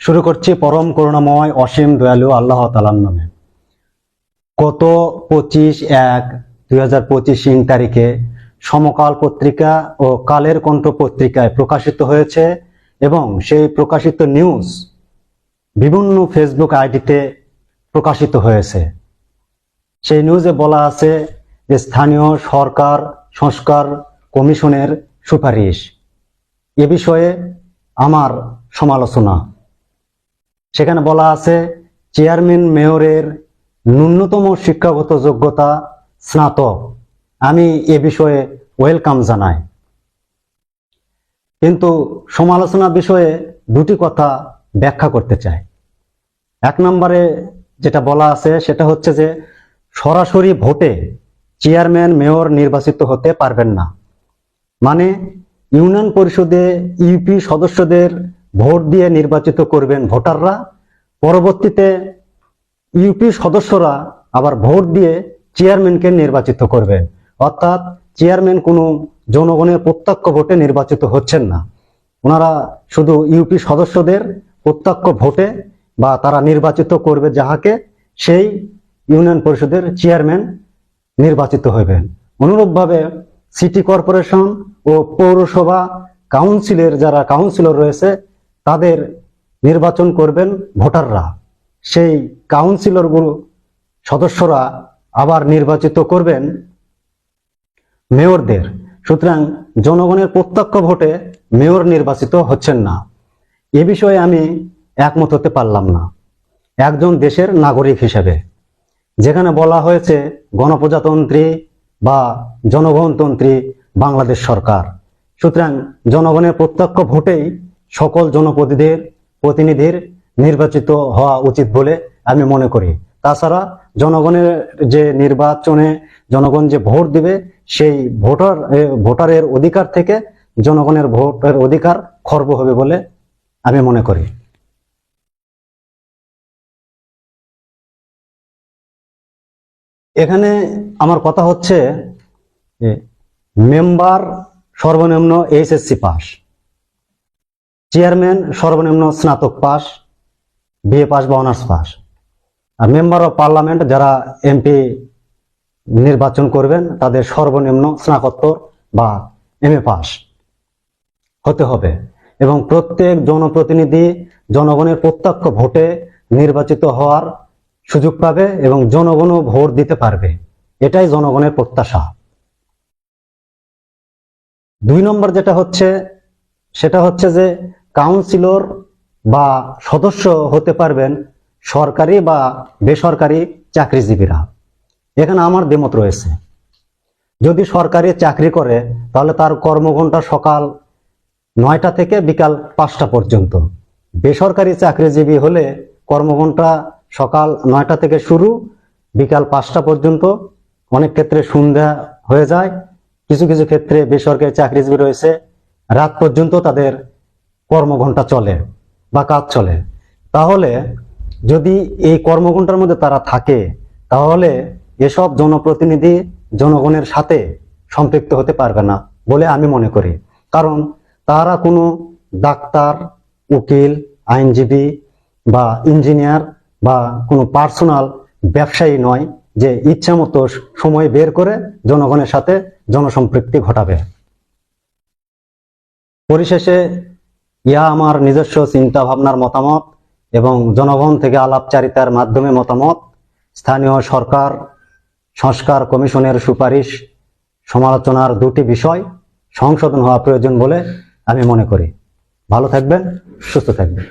শুরু করছি পরম করুণাময়, অসীম দয়ালু আল্লাহ তালার নামে। গত পঁচিশ এক দুই হাজার পঁচিশ ইং তারিখে সমকাল পত্রিকা ও কালের কণ্ঠ পত্রিকায় প্রকাশিত হয়েছে এবং সেই প্রকাশিত নিউজ বিভিন্ন ফেসবুক আইডিতে প্রকাশিত হয়েছে। সেই নিউজে বলা আছে যে স্থানীয় সরকার, সংস্কার কমিশনের সুপারিশ। এ বিষয়ে আমার সমালোচনা। সেখানে বলা আছে, চেয়ারম্যান মেয়রের ন্যূনতম শিক্ষাগত যোগ্যতা স্নাতক। আমি এ বিষয়ে ওয়েলকাম জানাই। কিন্তু সমালোচনা বিষয়ে দুটি কথা ব্যাখ্যা করতে চাই। এক নম্বরে যেটা বলা আছে, সেটা হচ্ছে যে সরাসরি ভোটে চেয়ারম্যান, মেয়র নির্বাচিত হতে পারবেন না। মানে ইউনিয়ন পরিষদে ইউপি সদস্যদের ভোট দিয়ে নির্বাচিত করবেন ভোটাররা। পরবর্তীতে ইউপি সদস্যরা আবার ভোট দিয়ে চেয়ারম্যানকে নির্বাচিত করবেন। অর্থাৎ চেয়ারম্যান কোনো জনগণের প্রত্যক্ষ ভোটে নির্বাচিত হচ্ছেন না। ওনারা শুধু ইউপি সদস্যদের প্রত্যক্ষ ভোটে বা তারা নির্বাচিত করবে যাহাকে, সেই ইউনিয়ন পরিষদের চেয়ারম্যান নির্বাচিত হইবেন। অনুরূপভাবে সিটি কর্পোরেশন ও পৌরসভা কাউন্সিলের যারা কাউন্সিলর রয়েছে তাদের নির্বাচন করবেন ভোটাররা। সেই কাউন্সিলরগুলো সদস্যরা আবার নির্বাচিত করবেন মেয়রদের। সুতরাং জনগণের প্রত্যক্ষ ভোটে মেয়র নির্বাচিত হচ্ছেন না। এ বিষয়ে আমি একমত হতে পারলাম না। একজন দেশের নাগরিক হিসেবে। যেখানে বলা হয়েছে গণপ্রজাতন্ত্রী বা জনগণতন্ত্রী বাংলাদেশ সরকার। সুতরাং জনগণের প্রত্যক্ষ ভোটেই সকল জনপ্রতিনিধির প্রতিনিধির নির্বাচিত হওয়া উচিত বলে আমি মনে করি। তাছাড়া জনগণের যে নির্বাচনে জনগণ যে ভোট দিবে, সেই ভোটার ভোটারের অধিকার থেকে জনগণের ভোটের অধিকার খর্ব হবে বলে আমি মনে করি। এখানে আমার কথা হচ্ছে মেম্বার সর্বনিম্ন এইচএসসি পাস। চেয়ারম্যান, সর্বনিম্ন স্নাতক পাস, বিএ পাস বা অনার্স পাস। আর মেম্বার অফ পার্লামেন্ট যারা এমপি নির্বাচন করবেন, তাদের সর্বনিম্ন স্নাতকোত্তর বা এম এ পাস হতে হবে। এবং প্রত্যেক জনপ্রতিনিধি জনগণের প্রত্যক্ষ ভোটে নির্বাচিত হওয়ার সুযোগ পাবে এবং জনগণও ভোট দিতে পারবে। এটাই জনগণের প্রত্যাশা। দুই নম্বর যেটা হচ্ছে সেটা হচ্ছে যে কাউন্সিলর বা সদস্য হতে পারবেন সরকারি বা বেসরকারি চাকরিজীবীরা। এখানে আমার দ্বিমত রয়েছে। যদি সরকারি চাকরি করে, তাহলে তার কর্মঘণ্টা সকাল নয়টা থেকে বিকাল পাঁচটা পর্যন্ত। বেসরকারি চাকরিজীবী হলে কর্মঘণ্টা সকাল নয়টা থেকে শুরু, বিকাল পাঁচটা পর্যন্ত। অনেক ক্ষেত্রে সন্ধ্যা হয়ে যায়। কিছু কিছু ক্ষেত্রে বেসরকারি চাকরিজীবী রয়েছে রাত পর্যন্ত তাদের কর্মঘণ্টা চলে বা কাজ চলে। তাহলে যদি এই কর্মঘণ্টার মধ্যে তারা থাকে, তাহলে এসব জনপ্রতিনিধি জনগণের সাথে সম্পৃক্ত হতে পারবে না বলে আমি মনে করি। কারণ তারা কোনো ডাক্তার, উকিল, আইনজীবী বা ইঞ্জিনিয়ার বা কোনো পার্সোনাল ব্যবসায়ী নয় যে ইচ্ছা মতো সময় বের করে জনগণের সাথে জনসম্পৃক্তি ঘটাবে। পরিশেষে, ইহা আমার নিজস্ব চিন্তা ভাবনার মতামত এবং জনগণ থেকে আলাপচারিতার মাধ্যমে মতামত, স্থানীয় সরকার, সংস্কার কমিশনের সুপারিশ, সমালোচনার দুটি বিষয় সংশোধন হওয়া প্রয়োজন বলে আমি মনে করি। ভালো থাকবেন, সুস্থ থাকবেন।